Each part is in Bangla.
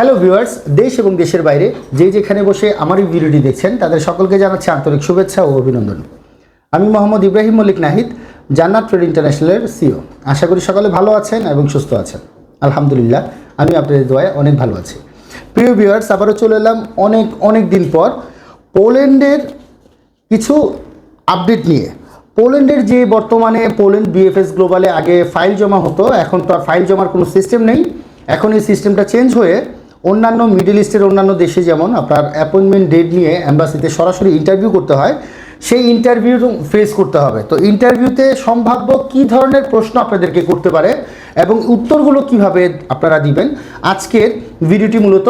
হ্যালো ভিউয়ার্স দেশ এবং দেশের বাইরে যে যেখানে বসে আমার এই ভিডিওটি দেখছেন, তাদের সকলকে জানাচ্ছি আন্তরিক শুভেচ্ছা ও অভিনন্দন। আমি মোহাম্মদ ইব্রাহিম মল্লিক নাহিদ, জান্নাত ট্রেড ইন্টারন্যাশনালের সিও আশা করি সকলে ভালো আছেন এবং সুস্থ আছেন। আলহামদুলিল্লাহ, আমি আপনাদের দোয়ায় অনেক ভালো আছি। প্রিয় ভিউয়ার্স আবারও চলে এলাম অনেক অনেক দিন পর পোল্যান্ডের কিছু আপডেট নিয়ে। পোল্যান্ডের যে বর্তমানে পোল্যান্ড বিএফএস গ্লোবালে আগে ফাইল জমা হতো, এখন তো আর ফাইল জমার কোনো সিস্টেম নেই। এখন এই সিস্টেমটা চেঞ্জ হয়ে অন্যান্য মিডল ইস্টের অন্যান্য দেশে যেমন আপনার অ্যাপয়েন্টমেন্ট ডেট নিয়ে অ্যাম্বাসিতে সরাসরি ইন্টারভিউ করতে হয়, সেই ইন্টারভিউ ফেস করতে হবে। তো ইন্টারভিউতে সম্ভাব্য কী ধরনের প্রশ্ন আপনাদেরকে করতে পারে এবং উত্তরগুলো কীভাবে আপনারা দিবেন, আজকের ভিডিওটি মূলত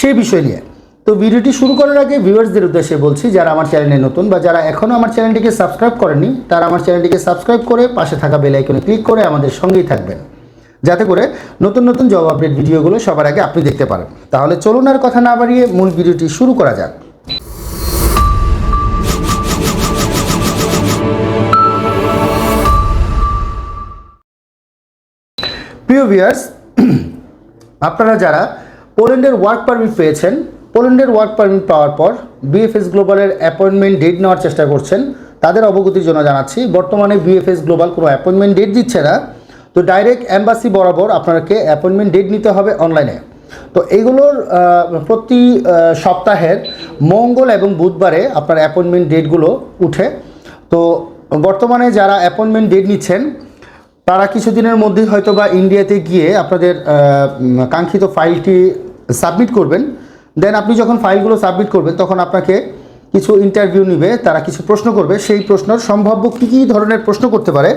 সেই বিষয় নিয়ে। তো ভিডিওটি শুরু করার আগে ভিউয়ার্সদের উদ্দেশ্যে বলছি, যারা আমার চ্যানেলে নতুন বা যারা এখনও আমার চ্যানেলটিকে সাবস্ক্রাইব করেনি তারা আমার চ্যানেলটিকে সাবস্ক্রাইব করে পাশে থাকা বেল আইকনে ক্লিক করে আমাদের সঙ্গেই থাকবেন। যাতে করে নতুন নতুন জব আপডেট ভিডিওগুলো সবার আগে আপনি দেখতে পারেন। তাহলে চলুন আর কথা না বাড়িয়ে মূল ভিডিওটি শুরু করা যাক। প্রিয় ভিয়ার্স আপনারা যারা পোল্যান্ডের ওয়ার্ক পারমিট পেয়েছেন, পোল্যান্ডের ওয়ার্ক পারমিট পাওয়ার পর বিএফএস গ্লোবালের অ্যাপয়েন্টমেন্ট ডেট নেওয়ার চেষ্টা করছেন, তাদের অবগতির জন্য জানাচ্ছি, বর্তমানে বিএফএস গ্লোবাল কোনো অ্যাপয়েন্টমেন্ট ডেট দিচ্ছে না। তো ডাইরেক্ট অ্যাম্বাসি বরাবর আপনাকে অ্যাপয়েন্টমেন্ট ডেট নিতে হবে অনলাইনে তো এইগুলোর প্রতি সপ্তাহের মঙ্গল এবং বুধবারে আপনার অ্যাপয়েন্টমেন্ট ডেটগুলো উঠে। তো বর্তমানে যারা অ্যাপয়েন্টমেন্ট ডেট নিচ্ছেন, তারা কিছুদিনের মধ্যেই হয়তো বা ইন্ডিয়াতে গিয়ে আপনাদের কাঙ্ক্ষিত ফাইলটি সাবমিট করবেন। দেন আপনি যখন ফাইলগুলো সাবমিট করবেন, তখন আপনাকে কিছু ইন্টারভিউ নিবে, তারা কিছু প্রশ্ন করবে। সেই প্রশ্নের সম্ভাব্য কী কী ধরনের প্রশ্ন করতে পারে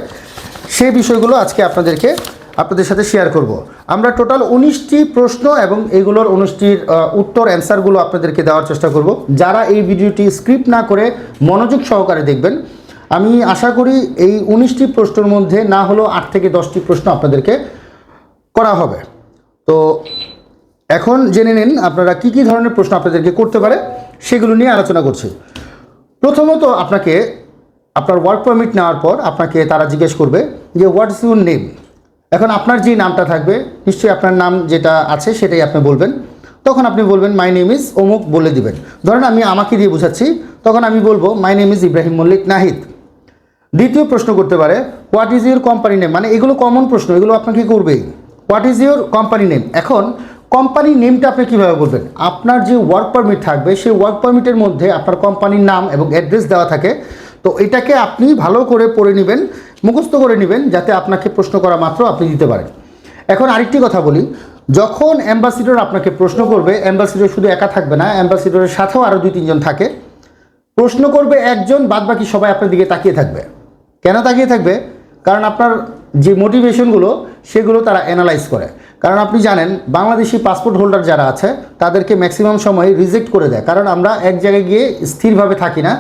সেই বিষয়গুলো আজকে আপনাদেরকে, আপনাদের সাথে শেয়ার করব। আমরা টোটাল উনিশটি প্রশ্ন এবং এগুলোর উনিশটির উত্তর অ্যান্সারগুলো আপনাদেরকে দেওয়ার চেষ্টা করব। যারা এই ভিডিওটি স্ক্রিপ্ট না করে মনোযোগ সহকারে দেখবেন, আমি আশা করি এই উনিশটি প্রশ্নের মধ্যে না হলেও আট থেকে দশটি প্রশ্ন আপনাদেরকে করা হবে। তো এখন জেনে নিন আপনারা কি কি ধরনের প্রশ্ন আপনাদেরকে করতে পারে। সেগুলো নিয়ে আলোচনা করছি। প্রথমত আপনাকে আপনার ওয়ার্ক পারমিট নেওয়ার পর আপনাকে তারা জিজ্ঞেস করবে যে হোয়াট ইজ ইউর নেম এখন আপনার যে নামটা থাকবে, নিশ্চয়ই আপনার নাম যেটা আছে সেটাই আপনি বলবেন। তখন আপনি বলবেন মাই নেম ইজ অমুক, বলে দিবেন। ধরেন আমি আমাকে দিয়ে বোঝাচ্ছি, তখন আমি বলব my name is Ibrahim Mallik Nahid দ্বিতীয় প্রশ্ন করতে পারে what is your company name মানে এগুলো কমন প্রশ্ন, এগুলো আপনাকে করবেই। What is your company name এখন কোম্পানি নেমটা আপনি কীভাবে বলবেন? আপনার যে ওয়ার্ক পারমিট থাকবে, সেই ওয়ার্ক পারমিটের মধ্যে আপনার কোম্পানির নাম এবং অ্যাড্রেস দেওয়া থাকে। তো এটাকে আপনি ভালো করে পড়ে নেবেন, মুখস্থ করে নেবেন, যাতে আপনাকে প্রশ্ন করা মাত্র আপনি দিতে পারেন। এখন আরেকটি কথা বলি, যখন অ্যাম্বাসিডর আপনাকে প্রশ্ন করবে অ্যাম্বাসিডর শুধু একা থাকবে না অ্যাম্বাসিডরের সাথেও আরও দুই, তিনজন থাকে। প্রশ্ন করবে একজন বাদ বাকি সবাই আপনার দিকে তাকিয়ে থাকবে। কেন তাকিয়ে থাকবে? কারণ আপনার যে মোটিভেশনগুলো সেগুলো তারা অ্যানালাইজ করে। কারণ আপনি জানেন, বাংলাদেশি পাসপোর্ট হোল্ডার যারা আছে, তাদেরকে ম্যাক্সিমাম সময় রিজেক্ট করে দেয়। কারণ আমরা এক জায়গায় গিয়ে স্থিরভাবে থাকি না।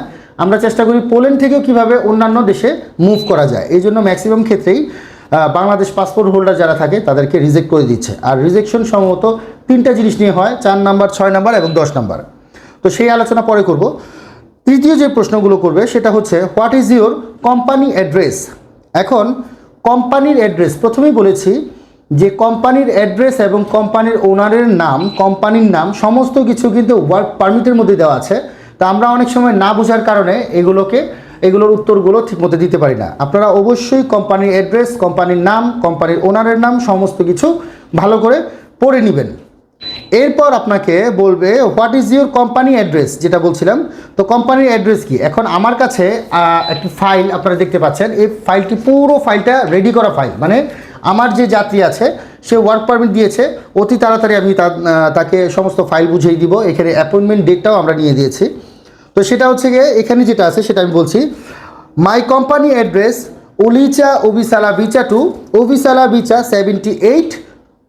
আমরা চেষ্টা করি পোল্যান্ড থেকেও কীভাবে অন্যান্য দেশে মুভ করা যায়। এই জন্য ম্যাক্সিমাম ক্ষেত্রেই বাংলাদেশ পাসপোর্ট হোল্ডার যারা থাকে, তাদেরকে রিজেক্ট করে দিচ্ছে। আর রিজেকশন সম্ভবত তিনটা জিনিস নিয়ে হয়, চার নাম্বার, ছয় নাম্বার এবং দশ নাম্বার। তো সেই আলোচনা পরে করব। তৃতীয় যে প্রশ্নগুলো করবে, সেটা হচ্ছে what is your company address এখন কোম্পানির অ্যাড্রেস প্রথমেই বলেছি যে কোম্পানির অ্যাড্রেস এবং কোম্পানির ওনারের নাম, কোম্পানির নাম, সমস্ত কিছু কিন্তু ওয়ার্ক পারমিটের মধ্যে দেওয়া আছে। তা আমরা অনেক সময় না বোঝার কারণে এগুলোকে, এগুলোর উত্তরগুলো ঠিকমতো দিতে পারি না। আপনারা অবশ্যই কোম্পানির অ্যাড্রেস, কোম্পানির নাম, কোম্পানির ওনারের নাম, সমস্ত কিছু ভালো করে পড়ে নেবেন। এরপর আপনাকে বলবে what is your company address যেটা বলছিলাম। তো কোম্পানির অ্যাড্রেস কি? এখন আমার কাছে একটি ফাইল আপনারা দেখতে পাচ্ছেন। এই ফাইলটি পুরো ফাইলটা রেডি করা ফাইল মানে আমার যে যাত্রী আছে সে ওয়ার্ক পারমিট দিয়েছে অতি তাড়াতাড়ি আমি তাকে সমস্ত ফাইল বুঝিয়ে দিব। এখানে অ্যাপয়েন্টমেন্ট ডেটটাও আমরা নিয়ে দিয়েছি। তো সেটা হচ্ছে গিয়ে এখানে যেটা আছে সেটা আমি বলছি। মাই কোম্পানি অ্যাড্রেস উলিচা ওবিসালা বিচা টু ওবিসালা বিচা seventy eight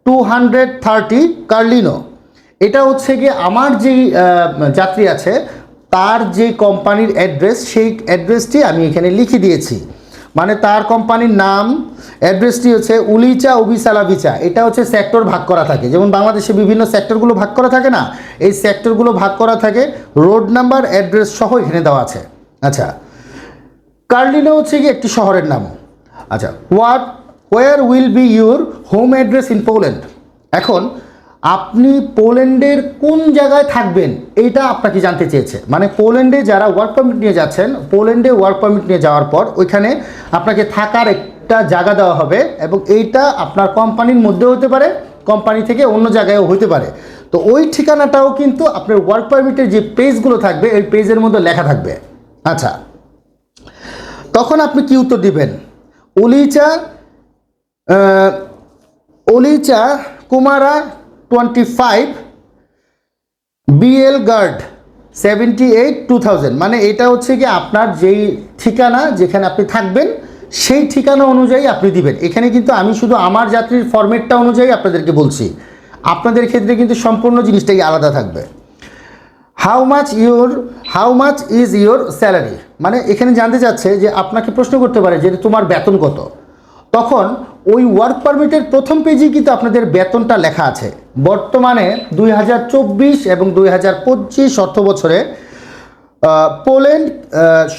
two hundred thirty Karlino এটা হচ্ছে গিয়ে আমার আহ, যাত্রী আছে তার যে কোম্পানির অ্যাড্রেস সেই অ্যাড্রেসটি আমি এখানে লিখে দিয়েছি। মানে তার কোম্পানির নাম অ্যাড্রেসটি হচ্ছে উলিচা ওবিসালা বিচা এটা হচ্ছে সেক্টর ভাগ করা থাকে। যেমন বাংলাদেশে বিভিন্ন সেক্টরগুলো ভাগ করা থাকে না, এই সেক্টরগুলো ভাগ করা থাকে রোড নাম্বার অ্যাড্রেস সহ এখানে দেওয়া আছে। আচ্ছা কার্লিনো হচ্ছে কি একটি শহরের নাম। আচ্ছা what where will be your home address in Poland এখন, আপনি পোল্যান্ডের কোন জায়গায় থাকবেন এইটা আপনাকে জানতে চেয়েছে। মানে পোল্যান্ডে যারা ওয়ার্ক পারমিট নিয়ে যাচ্ছেন, পোল্যান্ডে ওয়ার্ক পারমিট নিয়ে যাওয়ার পর ওইখানে আপনাকে থাকার একটা জায়গা দেওয়া হবে এবং এইটা আপনার কোম্পানির মধ্যেও হতে পারে, কোম্পানি থেকে অন্য জায়গায়ও হতে পারে। তো ওই ঠিকানাটাও কিন্তু আপনার ওয়ার্ক পারমিটের যে পেজগুলো থাকবে, এই পেজের মধ্যে লেখা থাকবে। আচ্ছা। তখন আপনি কি উত্তর দিবেন? অলিচা ওলিচা কুমারা টোয়েন্টি ফাইভ বিএল গার্ড সেভেন্টি এইট টু থাউজেন্ড মানে এটা হচ্ছে কি আপনার যেই ঠিকানা যেখানে আপনি থাকবেন সেই ঠিকানা অনুযায়ী আপনি দিবেন। এখানে কিন্তু আমি শুধু আমার যাত্রীর ফরম্যাটটা অনুযায়ী আপনাদেরকে বলছি। আপনাদের ক্ষেত্রে কিন্তু সম্পূর্ণ জিনিসটাই আলাদা থাকবে। How much your how much is your salary মানে এখানে জানতে চাচ্ছে যে আপনাকে প্রশ্ন করতে পারে যে তোমার বেতন কত? তখন ওই ওয়ার্ক পারমিটের প্রথম পেজেই কিন্তু আপনাদের বেতনটা লেখা আছে। বর্তমানে দুই হাজার চব্বিশ এবং দুই হাজার পঁচিশ অর্থ বছরে পোল্যান্ড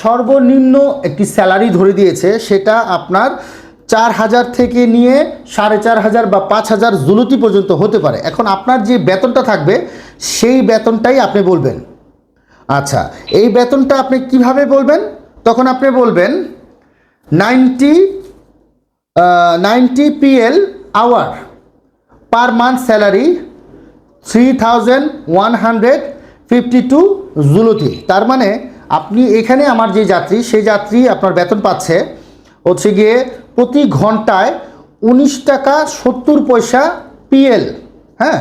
সর্বনিম্ন একটি স্যালারি ধরে দিয়েছে, সেটা আপনার চার হাজার থেকে নিয়ে সাড়ে চার হাজার বা পাঁচ হাজার জুলুতি পর্যন্ত হতে পারে। এখন আপনার যে বেতনটা থাকবে, সেই বেতনটাই আপনি বলবেন। আচ্ছা এই বেতনটা আপনি কীভাবে বলবেন? তখন আপনি বলবেন, ninety ninety PL hour per month salary three thousand one hundred fifty two zloty তার মানে আপনি এখানে আমার যে যাত্রী, সেই যাত্রী আপনার বেতন পাচ্ছে হচ্ছে গিয়ে প্রতি ঘন্টায় উনিশ টাকা সত্তর পয়সা পিএল হ্যাঁ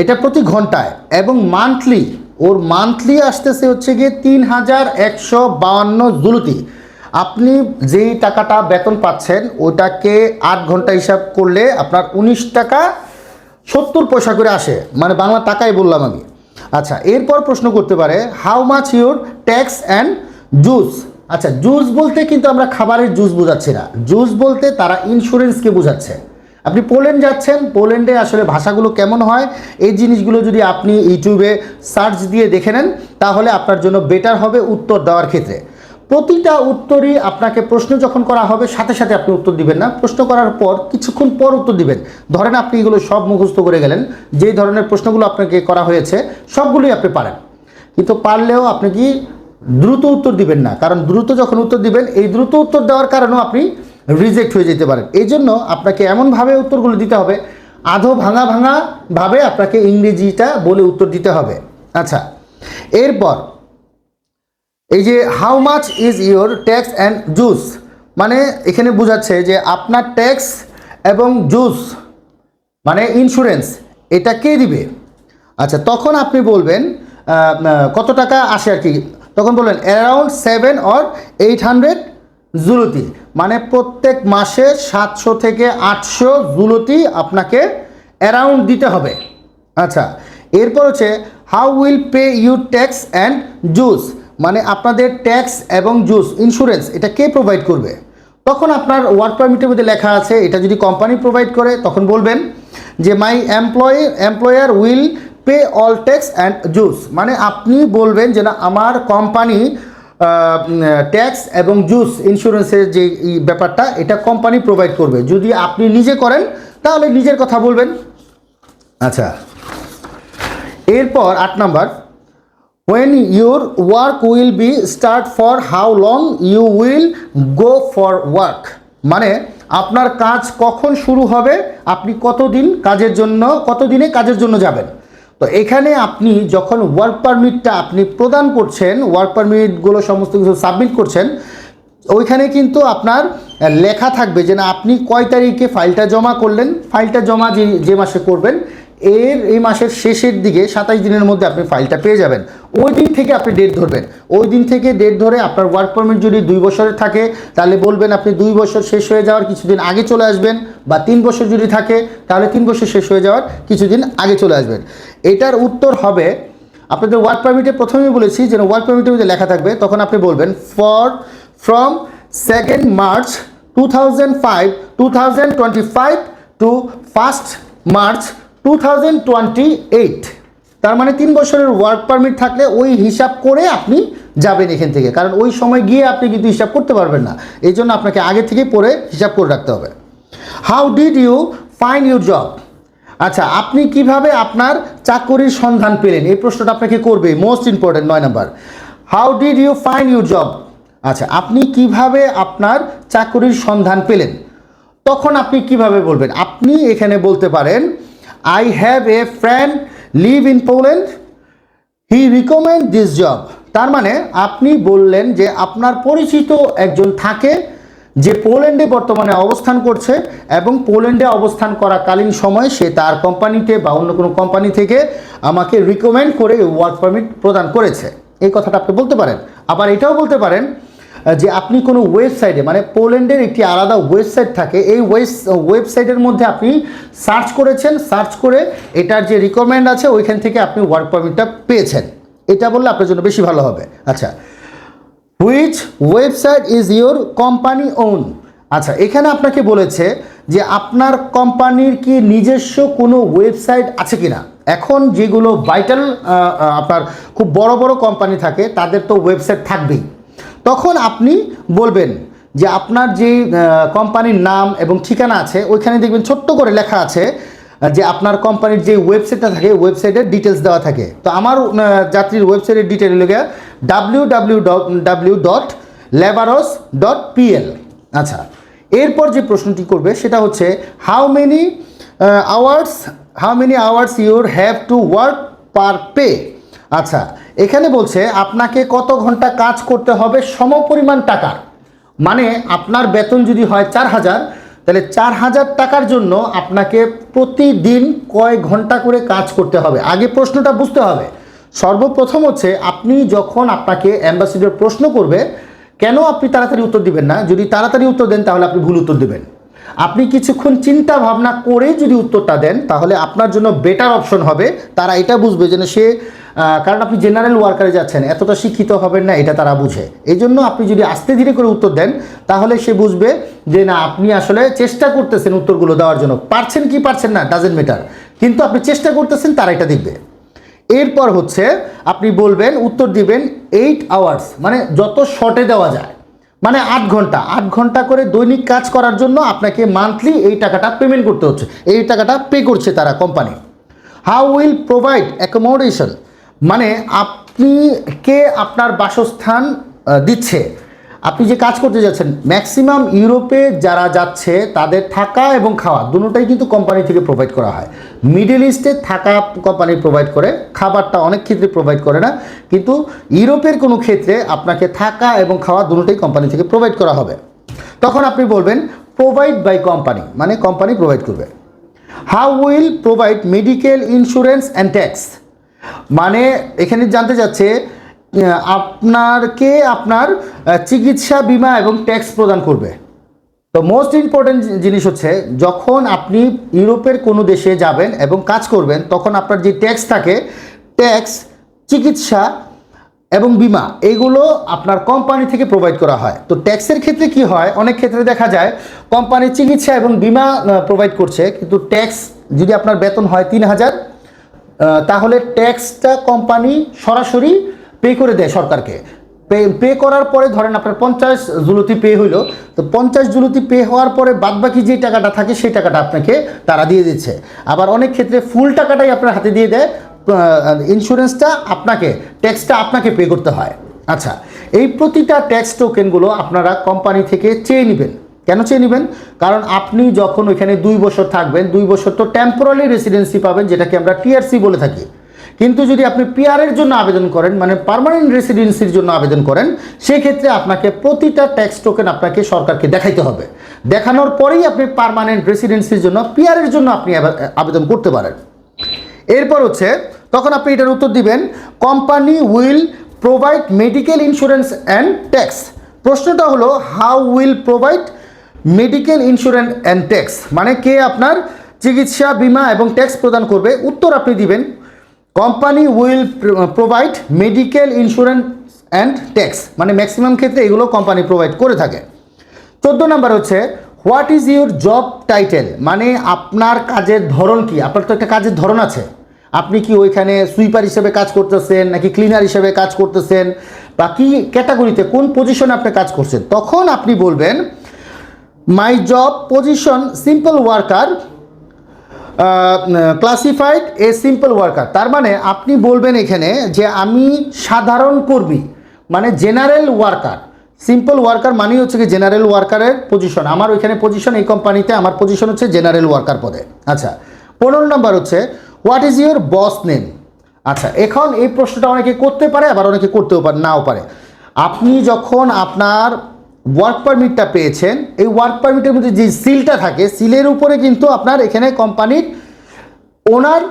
এটা প্রতি ঘন্টায়। এবং মান্থলি ওর মান্থলি আসতেছে হচ্ছে গিয়ে তিন হাজার একশো বাউান্ন জুলুতি আপনি যেই টাকাটা বেতন পাচ্ছেন, ওটাকে আট ঘণ্টা হিসাব করলে আপনার উনিশ টাকা সত্তর পয়সা করে আসে। মানে বাংলা টাকাই বললাম আমি। আচ্ছা এরপর প্রশ্ন করতে পারে how much your tax and juice আচ্ছা জুস বলতে কিন্তু আমরা খাবারের জুস বোঝাচ্ছি না। জুস বলতে তারা ইন্স্যুরেন্সকে বোঝাচ্ছে। আপনি পোল্যান্ড যাচ্ছেন পোল্যান্ডে আসলে ভাষাগুলো কেমন হয়? এই জিনিসগুলো যদি আপনি ইউটিউবে সার্চ দিয়ে দেখে নেন, তাহলে আপনার জন্য বেটার হবে উত্তর দেওয়ার ক্ষেত্রে। প্রতিটা উত্তরই আপনাকে প্রশ্ন যখন করা হবে, সাথে সাথে আপনি উত্তর দিবেন না। প্রশ্ন করার পর, কিছুক্ষণ পর উত্তর দিবেন। ধরেন আপনি এগুলো সব মুখস্থ করে গেলেন যেই ধরনের প্রশ্নগুলো আপনাকে করা হয়েছে, সবগুলোই আপনি পারেন। কিন্তু পারলেও আপনি কি দ্রুত উত্তর দিবেন না? কারণ দ্রুত যখন উত্তর দিবেন, এই দ্রুত উত্তর দেওয়ার কারণেও আপনি রিজেক্ট হয়ে যেতে পারেন। এই জন্য আপনাকে এমনভাবে উত্তরগুলো দিতে হবে, আধো ভাঙা ভাঙা ভাবে আপনাকে ইংরেজিটা বলে উত্তর দিতে হবে। আচ্ছা এরপর এই যে how much is your tax and juice মানে এখানে বোঝাচ্ছে যে আপনার ট্যাক্স এবং জুস মানে ইন্স্যুরেন্স এটা কে দিবে? আচ্ছা তখন আপনি বলবেন কত টাকা আসে আর কি? তখন বলবেন around seven or eight hundred zloty. মানে প্রত্যেক মাসে সাতশো থেকে আটশো জুলতি আপনাকে অ্যারাউন্ড দিতে হবে। আচ্ছা এরপর হচ্ছে how will pay you tax and juice মানে আপনাদের ট্যাক্স এবং জুস ইন্স্যুরেন্স এটা কে প্রোভাইড করবে? তখন আপনার ওয়ার্ক পারমিটের মধ্যে লেখা আছে, এটা যদি কোম্পানি প্রোভাইড করে, তখন বলবেন যে my employee employer will pay all tax and juice মানে আপনি বলবেন যে, না, আমার কোম্পানি ট্যাক্স এবং জুস ইন্স্যুরেন্সের যে ব্যাপারটা, এটা কোম্পানি প্রোভাইড করবে। যদি আপনি নিজে করেন, তাহলে নিজের কথা বলবেন। আচ্ছা। এরপর আট number when your work will be start for how long you will go for work. মানে আপনার কাজ কখন শুরু হবে? আপনি কতদিন কাজের জন্য, কতদিনে কাজের জন্য যাবেন? তো এখানে আপনি যখন ওয়ার্ক পারমিটটা আপনি প্রদান করছেন ওয়ার্ক পারমিটগুলো সমস্ত কিছু সাবমিট করছেন, ওইখানে কিন্তু আপনার লেখা থাকবে যে না, আপনি কয় তারিখে ফাইলটা জমা করলেন? ফাইলটা জমা যে যে মাসে করবেন এর এই মাসের শেষের দিকে সাতাশ দিনের মধ্যে আপনি ফাইলটা পেয়ে যাবেন। ওই দিন থেকে আপনি ডেট ধরবেন। ওই দিন থেকে ডেট ধরে আপনার ওয়ার্ক পারমিট যদি দুই বছরের থাকে, তাহলে বলবেন আপনি দুই বছর শেষ হয়ে যাওয়ার কিছুদিন আগে চলে আসবেন বা তিন বছর যদি থাকে, তাহলে তিন বছর শেষ হয়ে যাওয়ার কিছুদিন আগে চলে আসবেন। এটার উত্তর হবে, আপনাদের ওয়ার্ক পারমিটে প্রথমেই বলেছি যে ওয়ার্ক পারমিটের মধ্যে লেখা থাকবে, তখন আপনি বলবেন for from second March two thousand five two thousand twenty five to first March two thousand twenty eight তার মানে তিন বছরের ওয়ার্ক পারমিট থাকলে ওই হিসাব করে আপনি যাবেন এখান থেকে। কারণ ওই সময় গিয়ে আপনি কিন্তু হিসাব করতে পারবেন না। এই জন্য আপনাকে আগে থেকেই পড়ে হিসাব করে রাখতে হবে। How did you find your job আচ্ছা আপনি কীভাবে আপনার চাকরির সন্ধান পেলেন? এই প্রশ্নটা আপনাকে করবে। মোস্ট ইম্পর্টেন্ট নয় number. How did you find your job আচ্ছা আপনি কীভাবে আপনার চাকরির সন্ধান পেলেন? তখন আপনি কীভাবে বলবেন? আপনি এখানে বলতে পারেন I have a friend live in Poland he recommend this job তার মানে আপনি বললেন যে আপনার পরিচিত একজন থাকে যে পোল্যান্ডে বর্তমানে অবস্থান করছে এবং পোল্যান্ডে অবস্থান করাকালীন সময় সে তার কোম্পানিতে বা অন্য কোনো কোম্পানি থেকে আমাকে রিকমেন্ড করে ওয়ার্ক পারমিট প্রদান করেছে। এই কথাটা আপনি বলতে পারেন। আবার এটাও বলতে পারেন যে আপনি কোনো ওয়েবসাইটে মানে পোল্যান্ডের একটি আলাদা ওয়েবসাইট থাকে, এই ওয়েবসাইটের মধ্যে আপনি সার্চ করেছেন সার্চ করে এটার যে রিকমেন্ড আছে, ওইখান থেকে আপনি ওয়ার্ক পারমিটটা পেয়েছেন। এটা বললে আপনার জন্য বেশি ভালো হবে। আচ্ছা which website is your company own আচ্ছা এখানে আপনাকে বলেছে যে আপনার কোম্পানির কি নিজস্ব কোনো ওয়েবসাইট আছে কি না এখন যেগুলো ভাইটাল আপনার খুব বড় বড় কোম্পানি থাকে, তাদের তো ওয়েবসাইট থাকবেই। তখন আপনি বলবেন যে আপনার যে কোম্পানির নাম এবং ঠিকানা আছে, ওইখানে দেখবেন ছোট্ট করে লেখা আছে যে আপনার কোম্পানির যে ওয়েবসাইটটা থাকে ওয়েবসাইটের ডিটেলস দেওয়া থাকে। তো আমার যাত্রীর ওয়েবসাইটের ডিটেল গিয়ে W W W dot labours dot PL আচ্ছা এরপর যে প্রশ্নটি করবে, সেটা হচ্ছে how many hours how many hours your have to work per pay আচ্ছা এখানে বলছে, আপনাকে কত ঘণ্টা কাজ করতে হবে সমপরিমাণ টাকার মানে আপনার বেতন যদি হয় চার হাজার, তাহলে চার হাজার টাকার জন্য আপনাকে প্রতিদিন কয় ঘণ্টা করে কাজ করতে হবে? আগে প্রশ্নটা বুঝতে হবে। সর্বপ্রথম হচ্ছে, আপনি যখন আপনাকে অ্যাম্বাসিডর প্রশ্ন করবে, কেন আপনি তাড়াতাড়ি উত্তর দিবেন না? যদি তাড়াতাড়ি উত্তর দেন, তাহলে আপনি ভুল উত্তর দিবেন। আপনি কিছুক্ষণ চিন্তা ভাবনা করে যদি উত্তরটা দেন, তাহলে আপনার জন্য বেটার অপশন হবে। তারা এটা বুঝবে যেন সে কারণ আপনি জেনারেল ওয়ার্কারে যাচ্ছেন, এতটা শিক্ষিত হবেন না, এটা তারা বুঝে। এই জন্য আপনি যদি আস্তে ধীরে করে উত্তর দেন, তাহলে সে বুঝবে যে না, আপনি আসলে চেষ্টা করতেছেন উত্তরগুলো দেওয়ার জন্য। পারছেন কি পারছেন না ডাজেন্ট ম্যাটার কিন্তু আপনি চেষ্টা করতেছেন, তারা এটা দেখবে। এরপর হচ্ছে, আপনি বলবেন, উত্তর দিবেন এইট আওয়ার্স মানে যত শর্টে দেওয়া যায়। মানে আট ঘণ্টা আট ঘণ্টা করে দৈনিক কাজ করার জন্য আপনাকে মান্থলি এই টাকাটা পেমেন্ট করতে হচ্ছে। এই টাকাটা পে করছে তারা company how will provide accommodation মানে আপনি কে আপনার বাসস্থান দিচ্ছে? আপনি যে কাজ করতে যাচ্ছেন ম্যাক্সিমাম ইউরোপে যারা যাচ্ছে তাদের থাকা এবং খাওয়া দুটোটাই কিন্তু কোম্পানি থেকে প্রোভাইড করা হয়। মিডল ইস্টে থাকা কোম্পানি প্রোভাইড করে খাবারটা অনেক ক্ষেত্রে প্রোভাইড করে না কিন্তু ইউরোপের কোনো ক্ষেত্রে আপনাকে থাকা এবং খাওয়া দুটোটাই কোম্পানি থেকে প্রোভাইড করা হবে। তখন আপনি বলবেন প্রোভাইড বাই কোম্পানি মানে কোম্পানি প্রোভাইড করবে। How will provide medical insurance and tax মানে এখানে জানতে আহ, আপনারকে আপনার চিকিৎসা, বিমা এবং ট্যাক্স প্রদান করবে। তো মোস্ট ইম্পর্টেন্ট জিনিস হচ্ছে, যখন আপনি ইউরোপের কোনো দেশে যাবেন এবং কাজ করবেন, তখন আপনার যে ট্যাক্স থাকে, ট্যাক্স, চিকিৎসা এবং বিমা এগুলো আপনার কোম্পানি থেকে প্রোভাইড করা হয়। তো ট্যাক্সের ক্ষেত্রে কি হয়? অনেক ক্ষেত্রে দেখা যায় কোম্পানি চিকিৎসা এবং বিমা প্রোভাইড করছে, কিন্তু ট্যাক্স যদি আপনার বেতন হয় তিন হাজার তাহলে ট্যাক্সটা কোম্পানি সরাসরি পে করে দেয় সরকারকে। পে পে করার পরে ধরেন আপনার পঞ্চাশ জুলতি পে হইল, তো পঞ্চাশ জুলতি পে হওয়ার পরে বাদবাকি যে টাকাটা থাকে সেই টাকাটা আপনাকে তারা দিয়ে দিচ্ছে। আবার অনেক ক্ষেত্রে ফুল টাকাটাই আপনার হাতে দিয়ে দেয় ইন্স্যুরেন্সটা আপনাকে ট্যাক্সটা আপনাকে পে করতে হয়। আচ্ছা এই প্রতিটা ট্যাক্স টোকেনগুলো আপনারা কোম্পানি থেকে চেয়ে নেবেন। কেন চেয়ে নেবেন? কারণ আপনি যখন ওইখানে দুই বছর থাকবেন, দুই বছর তো টেম্পোরারি রেসিডেন্সি পাবেন, যেটাকে আমরা টিআরসি বলে থাকি। কিন্তু যদি আপনি পিআরের জন্য আবেদন করেন মানে পার্মানেন্ট রেসিডেন্সির জন্য আবেদন করেন, সেক্ষেত্রে আপনাকে প্রতিটা ট্যাক্স টোকেন আপনাকে সরকারকে দেখাইতে হবে। দেখানোর পরেই আপনি পারমানেন্ট রেসিডেন্সির জন্য পিআরের জন্য আপনি আবেদন করতে পারেন। এরপর হচ্ছে, তখন আপনি এটার উত্তর দিবেন company will provide medical insurance and tax প্রশ্নটা হলো how will provide medical insurance and tax মানে কে আপনার চিকিৎসা, বীমা এবং ট্যাক্স প্রদান করবে? উত্তর আপনি দিবেন company will provide medical insurance and tax মানে ম্যাক্সিমাম ক্ষেত্রে এগুলো কোম্পানি প্রোভাইড করে থাকে। চোদ্দ নাম্বার হচ্ছে what is your job title মানে আপনার কাজের ধরন কি? আপনার তো একটা কাজের ধরন আছে। আপনি কি ওইখানে সুইপার হিসেবে কাজ করতেছেন, নাকি ক্লিনার হিসেবে কাজ করতেছেন, বা কি ক্যাটাগরিতে কোন পজিশনে আপনি কাজ করছেন? তখন আপনি বলবেন my job position simple worker classified a simple worker তার মানে আপনি বলবেন এখানে যে আমি সাধারণ কর্মী মানে জেনারেল ওয়ার্কার সিম্পল ওয়ার্কার মানেই হচ্ছে কি জেনারেল ওয়ার্কারের পজিশন আমার ওইখানে পজিশন এই কোম্পানিতে আমার পজিশন হচ্ছে জেনারেল ওয়ার্কার পদে। আচ্ছা পনেরো নম্বর হচ্ছে what is your boss name আচ্ছা এখন এই প্রশ্নটা অনেকে করতে পারে, আবার অনেকে করতেও পারে, নাও পারে। আপনি যখন আপনার ওয়ার্ক পারমিটটা পেয়েছেন। এই ওয়ার্ক পারমিটের মধ্যে যে সিলটা থাকে সিলের উপরে কিন্তু আপনার এখানে কোম্পানির ওনার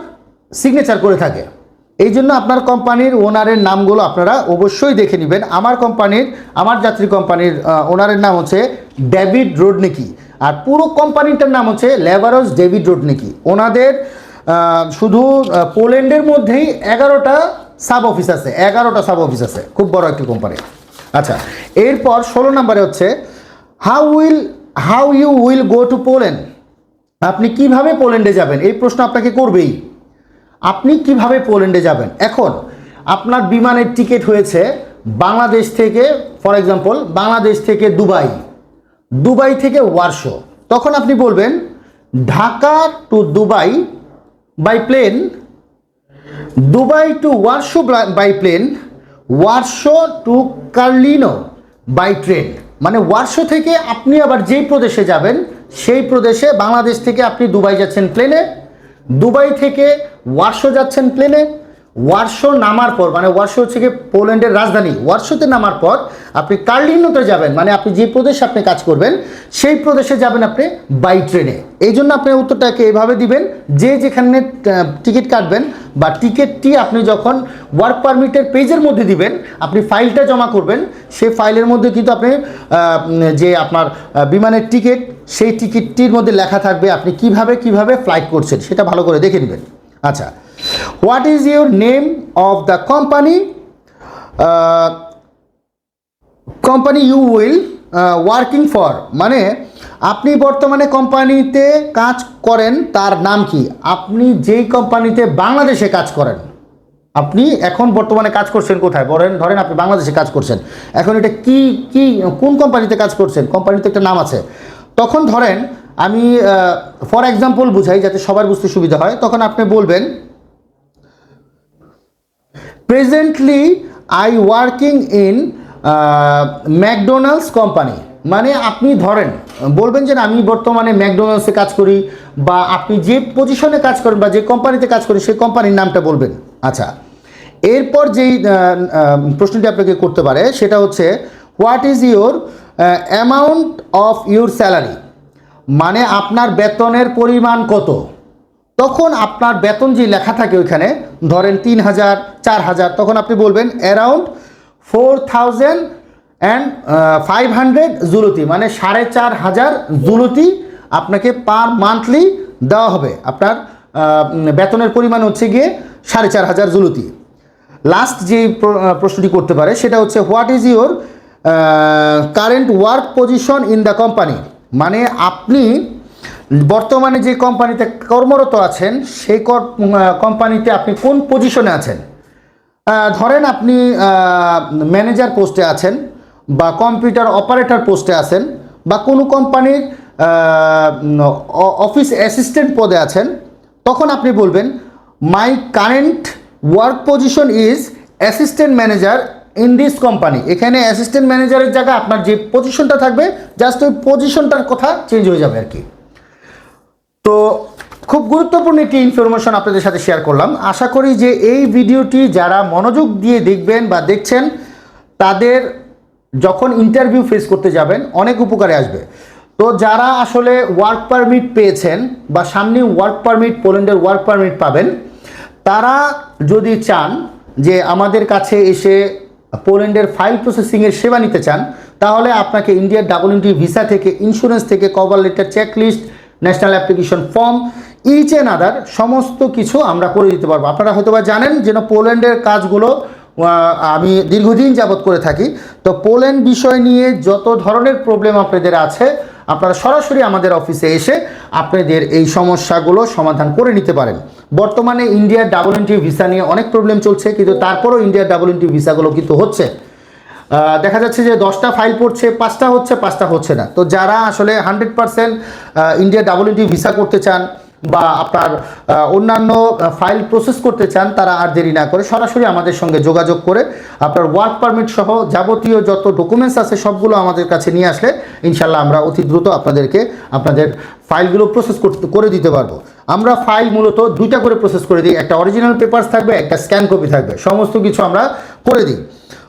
সিগনেচার করে থাকে। এই জন্য আপনার কোম্পানির ওনারের নামগুলো আপনারা অবশ্যই দেখে নেবেন। আমার কোম্পানির আমার যাত্রী কোম্পানির ওনারের নাম হচ্ছে ডেভিড রোডনিকি আর পুরো কোম্পানিটার নাম হচ্ছে লেভারস ডেভিড রোডনিকি ওনাদের শুধু পোল্যান্ডের মধ্যেই এগারোটা সাব অফিস আছে, এগারোটা সাব অফিস আছে। খুব বড় একটি কোম্পানি আচ্ছা এরপর ষোলো নম্বরে হচ্ছে how will how you will go to Poland আপনি কীভাবে পোল্যান্ডে যাবেন? এই প্রশ্ন আপনাকে করবেই। আপনি কীভাবে পোল্যান্ডে যাবেন? এখন, আপনার বিমানের টিকিট হয়েছে বাংলাদেশ থেকে ফর এক্সাম্পল বাংলাদেশ থেকে দুবাই। দুবাই থেকে ওয়ারশো। তখন আপনি বলবেন, Dhaka to Dubai by plane Dubai to Warsaw by plane Warsaw to Karlino by train. মানে ওয়ারশো থেকে আপনি আবার যেই প্রদেশে যাবেন, সেই প্রদেশে বাংলাদেশ থেকে আপনি দুবাই যাচ্ছেন প্লেনে দুবাই থেকে ওয়ারশো যাচ্ছেন প্লেনে ওয়ারশো নামার পর মানে ওয়ারশো হচ্ছে গিয়ে পোল্যান্ডের রাজধানী, ওয়ারশোতে নামার পর আপনি কার্লিনোতে যাবেন মানে আপনি যে প্রদেশে আপনি কাজ করবেন, সেই প্রদেশে যাবেন আপনি বাই ট্রেনে এই জন্য আপনি উত্তরটাকে এভাবে দিবেন, যে যেখানে টিকিট কাটবেন বা টিকিটটি আপনি যখন ওয়ার্ক পারমিটের পেজের মধ্যে দিবেন, আপনি ফাইলটা জমা করবেন, সেই ফাইলের মধ্যে কিন্তু আপনি যে আপনার বিমানের টিকিট, সেই টিকিটটির মধ্যে লেখা থাকবে আপনি কীভাবে কীভাবে ফ্লাইট করছেন, সেটা ভালো করে দেখে নেবেন। আচ্ছা what is your name of the company company you will working for মানে আপনি বর্তমানে কোম্পানিতে কাজ করেন, তার নাম কি? আপনি যেই কোম্পানিতে বাংলাদেশে কাজ করেন, আপনি এখন বর্তমানে কাজ করছেন কোথায়? বলেন, ধরেন আপনি বাংলাদেশে কাজ করছেন। এখন এটা কি কি, কোন কোম্পানিতে কাজ করছেন? কোম্পানিতে একটা নাম আছে। তখন ধরেন, আমি ফর এক্সাম্পল বুঝাই, যাতে সবার বুঝতে সুবিধা হয়, তখন আপনি বলবেন presently I working in McDonald's company মানে আপনি ধরেন, বলবেন যে আমি বর্তমানে ম্যাকডোনাল্ডসে কাজ করি, বা আপনি যে পজিশনে কাজ করেন, বা যে কোম্পানিতে কাজ করেন, সেই কোম্পানির নামটা বলবেন। আচ্ছা এরপর যেই প্রশ্নটি আপনাকে করতে পারে, সেটা হচ্ছে what is your amount of your salary মানে আপনার বেতনের পরিমাণ কত? তখন আপনার বেতন যে লেখা থাকে ওইখানে, ধরেন তিন হাজার চার হাজার তখন আপনি বলবেন around four thousand and five hundred zloty মানে সাড়ে চার হাজার জুলুতি আপনাকে পার মান্থলি দেওয়া হবে। আপনার বেতনের পরিমাণ হচ্ছে গিয়ে সাড়ে চার হাজার জুলুতি। লাস্ট যে প্রশ্নটি করতে পারে, সেটা হচ্ছে what is your current work position in the company মানে আপনি বর্তমানে যে কোম্পানিতে কর্মরত আছেন, সেই কোম্পানিতে আপনি কোন পজিশনে আছেন? ধরেন আপনি ম্যানেজার পোস্টে আছেন বা কম্পিউটার অপারেটর পোস্টে আছেন বা কোনো কোম্পানির অফিস অ্যাসিস্ট্যান্ট পদে আছেন, তখন আপনি বলবেন my current work position is assistant manager in this company এখানে অ্যাসিস্ট্যান্ট ম্যানেজারের জায়গায় আপনার যে পজিশনটা থাকবে জাস্ট ওই পজিশনটার কথা চেঞ্জ হয়ে যাবে আর কি। তো খুব গুরুত্বপূর্ণ একটি ইনফরমেশন আপনাদের সাথে শেয়ার করলাম। আশা করি যে এই ভিডিওটি যারা মনোযোগ দিয়ে দেখবেন বা দেখছেন, তাদের যখন ইন্টারভিউ ফেস করতে যাবেন, অনেক উপকারে আসবে। তো যারা আসলে ওয়ার্ক পারমিট পেয়েছেন বা সামনে ওয়ার্ক পারমিট পোল্যান্ডের ওয়ার্ক পারমিট পাবেন, তারা যদি চান যে আমাদের কাছে এসে পোল্যান্ডের ফাইল প্রসেসিংয়ের সেবা নিতে চান, তাহলে আপনাকে ইন্ডিয়ার ডাবল এন্ট্রি ভিসা থেকে ইন্স্যুরেন্স থেকে cover letter checklist national application form each and other সমস্ত কিছু আমরা করে দিতে পারব। আপনারা হয়তো বা জানেন যেন পোল্যান্ডের কাজগুলো আমি দীর্ঘদিন যাবৎ করে থাকি। তো পোল্যান্ড বিষয় নিয়ে যত ধরনের প্রবলেম আপনাদের আছে, আপনারা সরাসরি আমাদের অফিসে এসে আপনাদের এই সমস্যাগুলো সমাধান করে নিতে পারেন। বর্তমানে ইন্ডিয়ার ডাবল এন্ট্রি ভিসা নিয়ে অনেক প্রবলেম চলছে, কিন্তু তারপরেও ইন্ডিয়ার ডাবল এন্ট্রি ভিসাগুলো কিন্তু হচ্ছে। দেখা যাচ্ছে যে দশটা ফাইল পড়ছে, পাঁচটা হচ্ছে পাঁচটা হচ্ছে না। তো যারা আসলে hundred percent India double entry visa করতে চান বা আপনার অন্যান্য ফাইল প্রসেস করতে চান, তারা আর দেরি না করে সরাসরি আমাদের সঙ্গে যোগাযোগ করে আপনার ওয়ার্ক পারমিট সহ যাবতীয় যত ডকুমেন্টস আছে সবগুলো আমাদের কাছে নিয়ে আসলে ইনশাল্লাহ আমরা অতি দ্রুত আপনাদেরকে আপনাদের ফাইলগুলো প্রসেস করে দিতে পারব। আমরা ফাইল মূলত দুইটা করে প্রসেস করে দিই। একটা অরিজিনাল পেপারস থাকবে, একটা স্ক্যান কপি থাকবে। সমস্ত কিছু আমরা করে দিই।